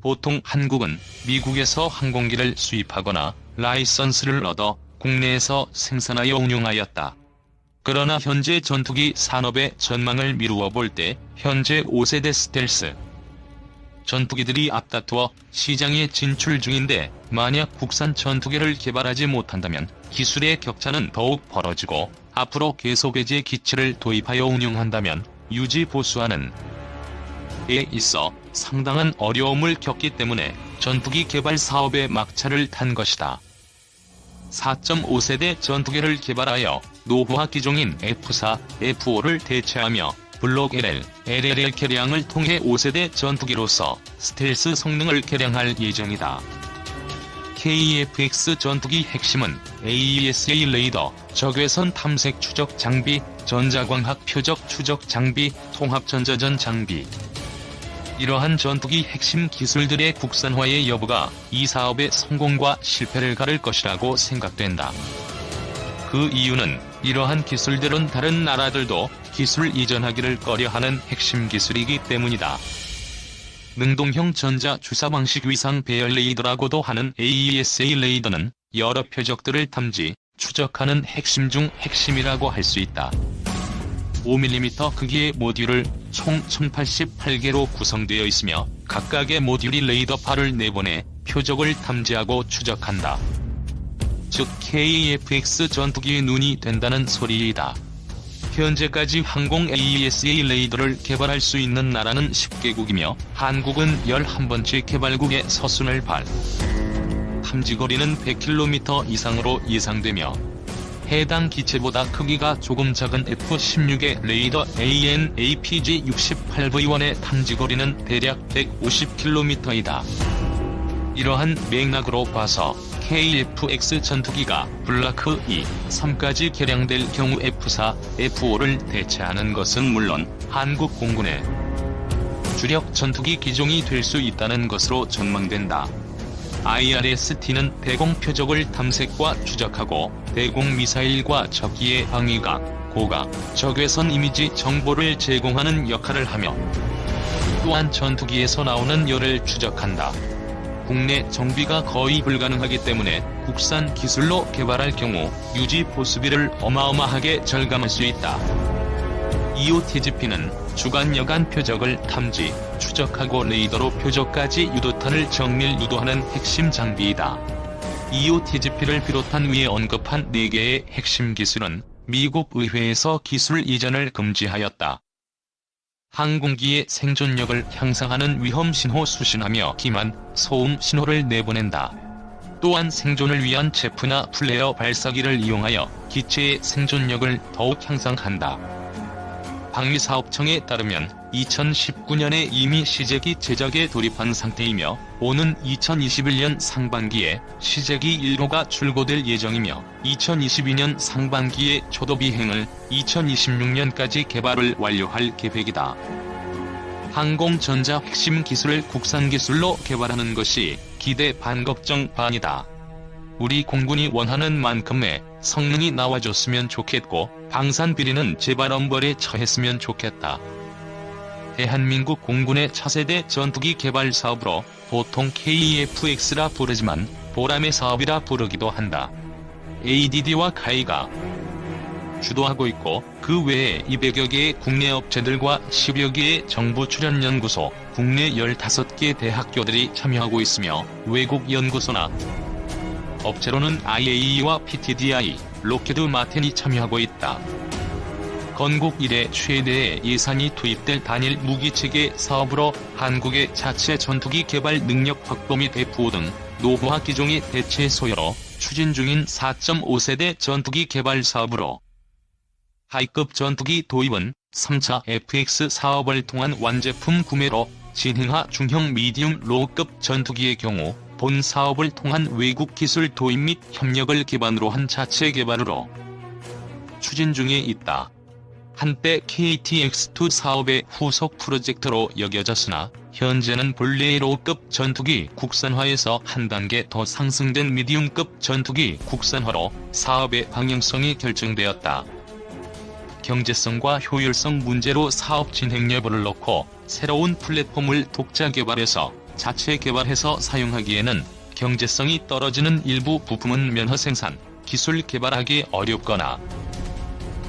보통 한국은 미국에서 항공기를 수입하거나 라이선스를 얻어 국내에서 생산하여 운용하였다. 그러나 현재 전투기 산업의 전망을 미루어 볼 때 현재 5세대 스텔스 전투기들이 앞다투어 시장에 진출 중인데 만약 국산 전투기를 개발하지 못한다면 기술의 격차는 더욱 벌어지고 앞으로 계속 해제 기체를 도입하여 운용한다면 유지 보수하는 에 있어 상당한 어려움을 겪기 때문에 전투기 개발 사업에 막차를 탄 것이다. 4.5세대 전투기를 개발하여 노후화 기종인 F4, F5를 대체하며 블록 LL, LLL 개량을 통해 5세대 전투기로서 스텔스 성능을 개량할 예정이다. KFX 전투기 핵심은 AESA 레이더, 적외선 탐색 추적 장비, 전자광학 표적 추적 장비, 통합 전자전 장비, 이러한 전투기 핵심 기술들의 국산화의 여부가 이 사업의 성공과 실패를 가를 것이라고 생각된다. 그 이유는 이러한 기술들은 다른 나라들도 기술 이전하기를 꺼려하는 핵심 기술이기 때문이다. 능동형 전자 주사 방식 위상 배열 레이더라고도 하는 AESA 레이더는 여러 표적들을 탐지, 추적하는 핵심 중 핵심이라고 할 수 있다. 5mm 크기의 모듈을 총 1088개로 구성되어 있으며 각각의 모듈이 레이더파를 내보내 표적을 탐지하고 추적한다. 즉 KFX 전투기의 눈이 된다는 소리이다. 현재까지 항공 AESA 레이더를 개발할 수 있는 나라는 10개국이며 한국은 11번째 개발국의 서순을 발. 탐지거리는 100km 이상으로 예상되며 해당 기체보다 크기가 조금 작은 F-16의 레이더 AN/APG-68V1의 탐지거리는 대략 150km이다. 이러한 맥락으로 봐서 KF-X 전투기가 블라크 2, 3까지 개량될 경우 F4, F5를 대체하는 것은 물론 한국 공군의 주력 전투기 기종이 될 수 있다는 것으로 전망된다. IRST는 대공 표적을 탐색과 추적하고 대공 미사일과 적기의 방위각, 고각, 적외선 이미지 정보를 제공하는 역할을 하며 또한 전투기에서 나오는 열을 추적한다. 국내 정비가 거의 불가능하기 때문에 국산 기술로 개발할 경우 유지 보수비를 어마어마하게 절감할 수 있다. EOTGP는 주간 여간 표적을 탐지, 추적하고 레이더로 표적까지 유도탄을 정밀 유도하는 핵심 장비이다. EOTGP를 비롯한 위에 언급한 4개의 핵심 기술은 미국 의회에서 기술 이전을 금지하였다. 항공기의 생존력을 향상하는 위험 신호 수신하며 기만, 소음 신호를 내보낸다. 또한 생존을 위한 제프나 플레어 발사기를 이용하여 기체의 생존력을 더욱 향상한다. 방위사업청에 따르면 2019년에 이미 시제기 제작에 돌입한 상태이며 오는 2021년 상반기에 시제기 1호가 출고될 예정이며 2022년 상반기에 초도 비행을 2026년까지 개발을 완료할 계획이다. 항공전자 핵심 기술을 국산 기술로 개발하는 것이 기대 반 걱정 반이다. 우리 공군이 원하는 만큼의 성능이 나와줬으면 좋겠고 방산 비리는 제발 엄벌에 처했으면 좋겠다. 대한민국 공군의 차세대 전투기 개발 사업으로 보통 KEFX라 부르지만 보람의 사업이라 부르기도 한다. ADD와 카이가 주도하고 있고 그 외에 200여 개의 국내 업체들과 10여 개의 정부 출연 연구소, 국내 15개 대학교들이 참여하고 있으며 외국 연구소나 업체로는 IAEA와 PTDI, 로켓드 마틴이 참여하고 있다. 건국 이래 최대의 예산이 투입될 단일 무기체계 사업으로 한국의 자체 전투기 개발 능력 확보 및 배포 등 노후화 기종의 대체 소요로 추진 중인 4.5세대 전투기 개발 사업으로 하이급 전투기 도입은 3차 FX 사업을 통한 완제품 구매로 진행하 중형 미디움 로우급 전투기의 경우 본 사업을 통한 외국 기술 도입 및 협력을 기반으로 한 자체 개발으로 추진 중에 있다. 한때 KTX2 사업의 후속 프로젝트로 여겨졌으나 현재는 본래의 로급 전투기 국산화에서 한 단계 더 상승된 미디움급 전투기 국산화로 사업의 방향성이 결정되었다. 경제성과 효율성 문제로 사업 진행 여부를 놓고 새로운 플랫폼을 독자 개발해서 자체 개발해서 사용하기에는 경제성이 떨어지는 일부 부품은 면허 생산, 기술 개발하기 어렵거나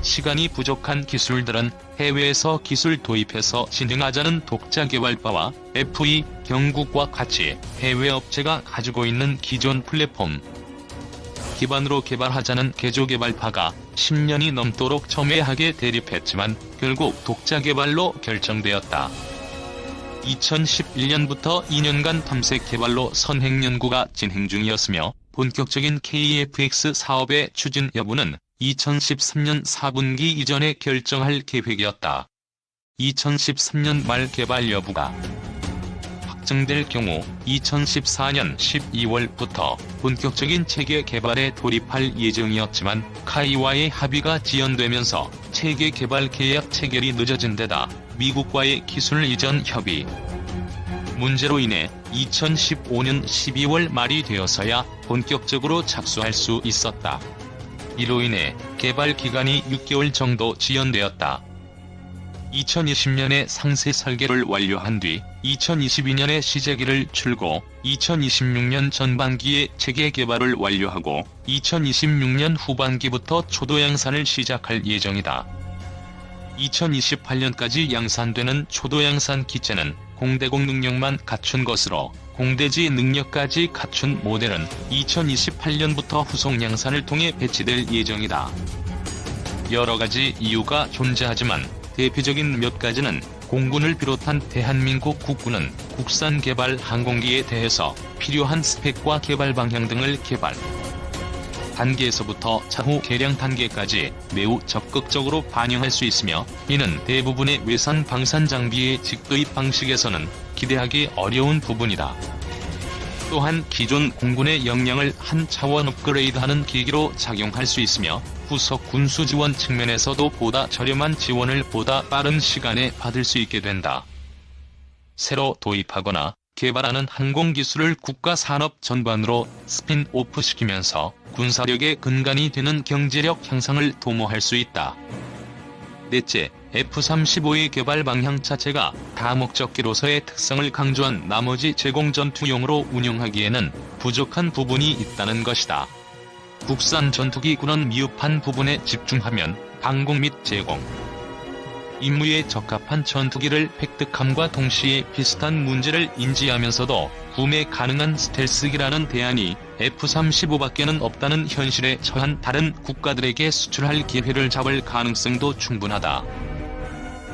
시간이 부족한 기술들은 해외에서 기술 도입해서 진행하자는 독자 개발바와 FE 경국과 같이 해외 업체가 가지고 있는 기존 플랫폼 기반으로 개발하자는 개조 개발파가 10년이 넘도록 첨예하게 대립했지만 결국 독자 개발로 결정되었다. 2011년부터 2년간 탐색 개발로 선행 연구가 진행 중이었으며 본격적인 KFX 사업의 추진 여부는 2013년 4분기 이전에 결정할 계획이었다. 2013년 말 개발 여부가 확정될 경우 2014년 12월부터 본격적인 체계 개발에 돌입할 예정이었지만 카이와의 합의가 지연되면서 체계 개발 계약 체결이 늦어진 데다 미국과의 기술 이전 협의 문제로 인해 2015년 12월 말이 되어서야 본격적으로 착수할 수 있었다. 이로 인해 개발 기간이 6개월 정도 지연되었다. 2020년에 상세 설계를 완료한 뒤 2022년에 시제기를 출고 2026년 전반기에 체계 개발을 완료하고 2026년 후반기부터 초도 양산을 시작할 예정이다. 2028년까지 양산되는 초도 양산 기체는 공대공 능력만 갖춘 것으로 공대지 능력까지 갖춘 모델은 2028년부터 후속 양산을 통해 배치될 예정이다. 여러 가지 이유가 존재하지만 대표적인 몇 가지는 공군을 비롯한 대한민국 국군은 국산 개발 항공기에 대해서 필요한 스펙과 개발 방향 등을 개발 단계에서부터 차후 개량 단계까지 매우 적극적으로 반영할 수 있으며 이는 대부분의 외산 방산 장비의 직도입 방식에서는 기대하기 어려운 부분이다. 또한 기존 공군의 역량을 한 차원 업그레이드하는 계기로 작용할 수 있으며 후속 군수 지원 측면에서도 보다 저렴한 지원을 보다 빠른 시간에 받을 수 있게 된다. 새로 도입하거나 개발하는 항공 기술을 국가 산업 전반으로 스핀 오프 시키면서 군사력의 근간이 되는 경제력 향상을 도모할 수 있다. 넷째, F-35의 개발 방향 자체가 다목적기로서의 특성을 강조한 나머지 제공 전투용으로 운용하기에는 부족한 부분이 있다는 것이다. 국산 전투기 군원 미흡한 부분에 집중하면 방공 및 제공, 임무에 적합한 전투기를 획득함과 동시에 비슷한 문제를 인지하면서도 구매 가능한 스텔스기라는 대안이 F-35밖에는 없다는 현실에 처한 다른 국가들에게 수출할 기회를 잡을 가능성도 충분하다.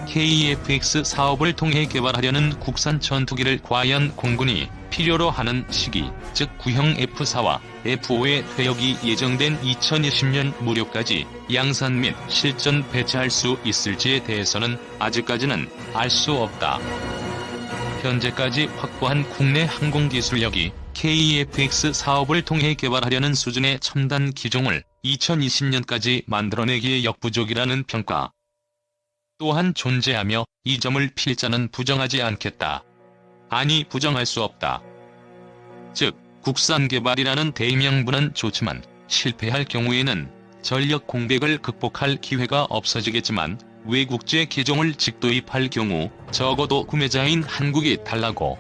KFX 사업을 통해 개발하려는 국산 전투기를 과연 공군이 필요로 하는 시기, 즉 구형 F4와 F5의 퇴역이 예정된 2020년 무렵까지 양산 및 실전 배치할 수 있을지에 대해서는 아직까지는 알 수 없다. 현재까지 확보한 국내 항공기술력이 KFX 사업을 통해 개발하려는 수준의 첨단 기종을 2020년까지 만들어내기에 역부족이라는 평가 또한 존재하며 이 점을 필자는 부정하지 않겠다. 아니 부정할 수 없다. 즉 국산 개발이라는 대명분은 좋지만 실패할 경우에는 전력 공백을 극복할 기회가 없어지겠지만 외국제 기종을 직도입할 경우 적어도 구매자인 한국이 달라고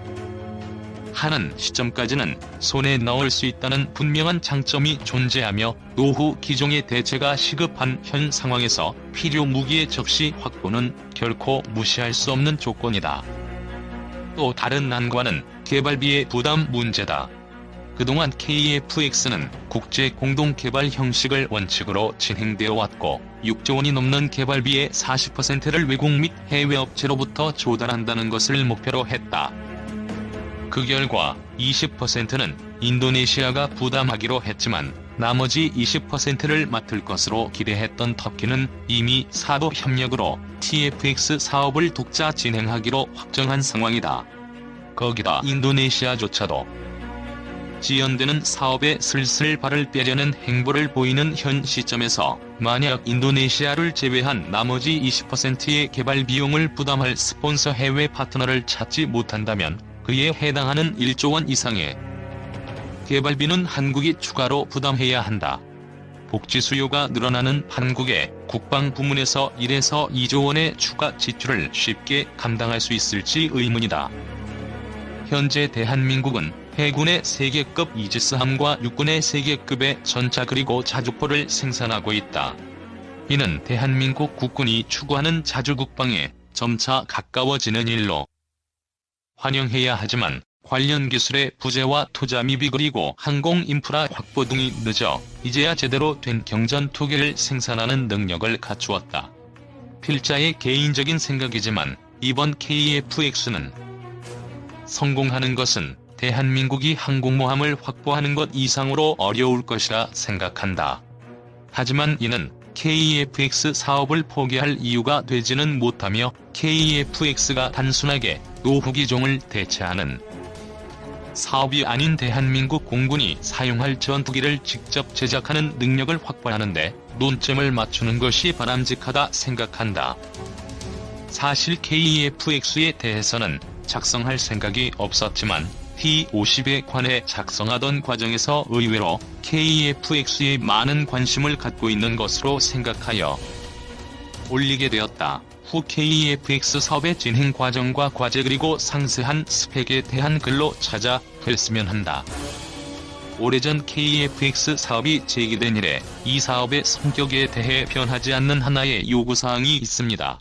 하는 시점까지는 손에 넣을 수 있다는 분명한 장점이 존재하며 노후 기종의 대체가 시급한 현 상황에서 필요 무기의 적시 확보는 결코 무시할 수 없는 조건이다. 또 다른 난관은 개발비의 부담 문제다. 그동안 KFX는 국제 공동 개발 형식을 원칙으로 진행되어 왔고 6조 원이 넘는 개발비의 40%를 외국 및 해외 업체로부터 조달한다는 것을 목표로 했다. 그 결과 20%는 인도네시아가 부담하기로 했지만 나머지 20%를 맡을 것으로 기대했던 터키는 이미 사도 협력으로 TFX 사업을 독자 진행하기로 확정한 상황이다. 거기다 인도네시아조차도 지연되는 사업에 슬슬 발을 빼려는 행보를 보이는 현 시점에서 만약 인도네시아를 제외한 나머지 20%의 개발 비용을 부담할 스폰서 해외 파트너를 찾지 못한다면 그에 해당하는 1조 원 이상의 개발비는 한국이 추가로 부담해야 한다. 복지 수요가 늘어나는 한국의 국방 부문에서 1에서 2조 원의 추가 지출을 쉽게 감당할 수 있을지 의문이다. 현재 대한민국은 해군의 세계급 이지스함과 육군의 세계급의 전차 그리고 자주포를 생산하고 있다. 이는 대한민국 국군이 추구하는 자주국방에 점차 가까워지는 일로 환영해야 하지만 관련 기술의 부재와 투자 미비 그리고 항공 인프라 확보 등이 늦어 이제야 제대로 된 경전 투기를 생산하는 능력을 갖추었다. 필자의 개인적인 생각이지만 이번 KF-X는 성공하는 것은 대한민국이 항공모함을 확보하는 것 이상으로 어려울 것이라 생각한다. 하지만 이는 KF-X 사업을 포기할 이유가 되지는 못하며 KF-X가 단순하게 노후기종을 대체하는 사업이 아닌 대한민국 공군이 사용할 전투기를 직접 제작하는 능력을 확보하는데 논점을 맞추는 것이 바람직하다 생각한다. 사실 KF-X에 대해서는 작성할 생각이 없었지만 T-50에 관해 작성하던 과정에서 의외로 KF-X에 많은 관심을 갖고 있는 것으로 생각하여 올리게 되었다. 후 KF-X 사업의 진행 과정과 과제 그리고 상세한 스펙에 대한 글로 찾아 했으면 한다. 오래전 KF-X 사업이 제기된 이래 이 사업의 성격에 대해 변하지 않는 하나의 요구사항이 있습니다.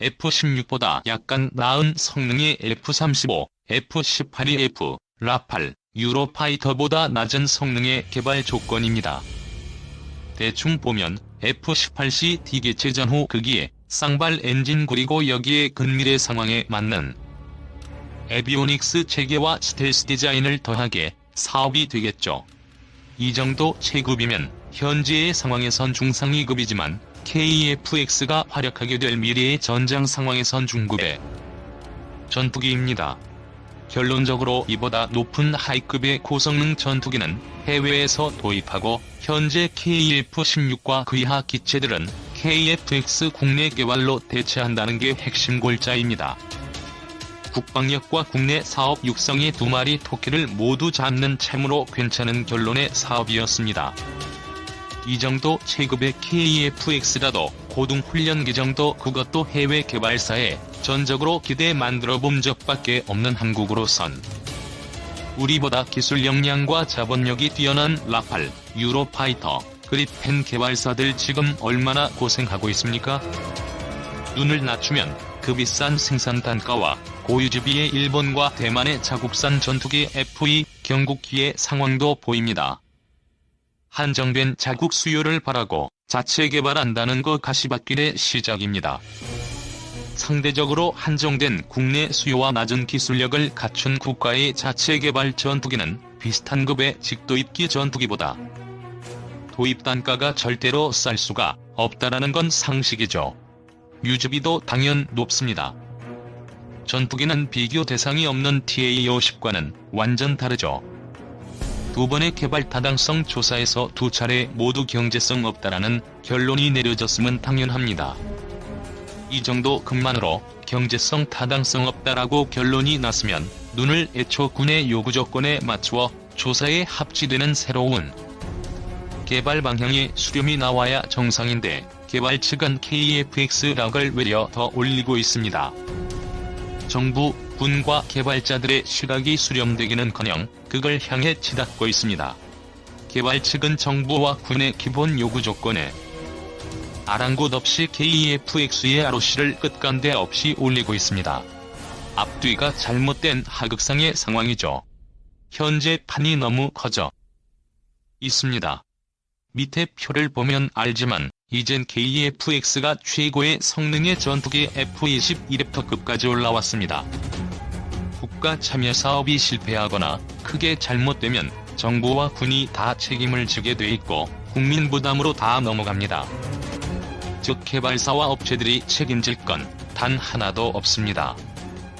F-16보다 약간 나은 성능의 F-35, F-18이 F, 라팔, 유로파이터보다 낮은 성능의 개발 조건입니다. 대충 보면 F-18C D개체 전후 극기에 쌍발 엔진 그리고 여기에 근미래 상황에 맞는 에비오닉스 체계와 스텔스 디자인을 더하게 사업이 되겠죠. 이 정도 체급이면 현재의 상황에선 중상 2급이지만 KF-X가 활약하게 될 미래의 전장 상황에선 중급의 전투기입니다. 결론적으로 이보다 높은 하이급의 고성능 전투기는 해외에서 도입하고 현재 KF-16과 그 이하 기체들은 KF-X 국내 개발로 대체한다는 게 핵심 골자입니다. 국방력과 국내 사업 육성의 두 마리 토끼를 모두 잡는 참으로 괜찮은 결론의 사업이었습니다. 이 정도 체급의 KF-X라도 고등훈련기 정도 그것도 해외 개발사에 전적으로 기대 만들어 본 적밖에 없는 한국으로선 우리보다 기술 역량과 자본력이 뛰어난 라팔, 유로파이터, 그리펜 개발사들 지금 얼마나 고생하고 있습니까? 눈을 낮추면 그 비싼 생산 단가와 고유지비의 일본과 대만의 자국산 전투기 F2 경국기의 상황도 보입니다. 한정된 자국 수요를 바라고 자체 개발한다는 거 가시밭길의 시작입니다. 상대적으로 한정된 국내 수요와 낮은 기술력을 갖춘 국가의 자체 개발 전투기는 비슷한 급의 직도입기 전투기보다 도입 단가가 절대로 쌀 수가 없다라는 건 상식이죠. 유지비도 당연 높습니다. 전투기는 비교 대상이 없는 TA-50과는 완전 다르죠. 두 번의 개발 타당성 조사에서 두 차례 모두 경제성 없다라는 결론이 내려졌으면 당연합니다. 이 정도 급만으로 경제성 타당성 없다라고 결론이 났으면 눈을 애초 군의 요구 조건에 맞추어 조사에 합치되는 새로운 개발 방향의 수렴이 나와야 정상인데 개발 측은 KF-X락을 외려 더 올리고 있습니다. 정부, 군과 개발자들의 시각이 수렴되기는커녕 그걸 향해 치닫고 있습니다. 개발 측은 정부와 군의 기본 요구 조건에 아랑곳 없이 KF-X의 ROC를 끝간데 없이 올리고 있습니다. 앞뒤가 잘못된 하극상의 상황이죠. 현재 판이 너무 커져 있습니다. 밑에 표를 보면 알지만 이젠 KF-X가 최고의 성능의 전투기 F-21랩터급까지 올라왔습니다. 국가 참여 사업이 실패하거나 크게 잘못되면 정부와 군이 다 책임을 지게 돼 있고 국민 부담으로 다 넘어갑니다. 즉 개발사와 업체들이 책임질 건 단 하나도 없습니다.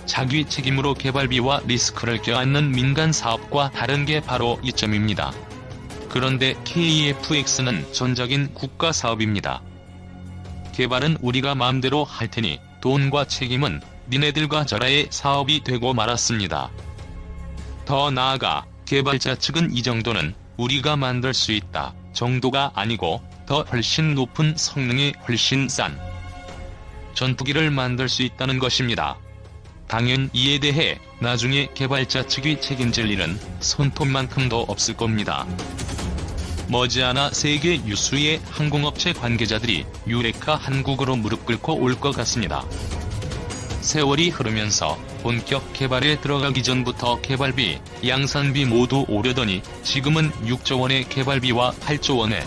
자기 책임으로 개발비와 리스크를 껴안는 민간 사업과 다른 게 바로 이 점입니다. 그런데 KF-X는 전적인 국가 사업입니다. 개발은 우리가 마음대로 할 테니 돈과 책임은 니네들과 저라의 사업이 되고 말았습니다. 더 나아가 개발자 측은 이 정도는 우리가 만들 수 있다 정도가 아니고 더 훨씬 높은 성능이 훨씬 싼 전투기를 만들 수 있다는 것입니다. 당연 이에 대해 나중에 개발자 측이 책임질 일은 손톱만큼도 없을 겁니다. 머지않아 세계 유수의 항공업체 관계자들이 유레카 한국으로 무릎 꿇고 올 것 같습니다. 세월이 흐르면서 본격 개발에 들어가기 전부터 개발비, 양산비 모두 오르더니 지금은 6조 원의 개발비와 8조 원의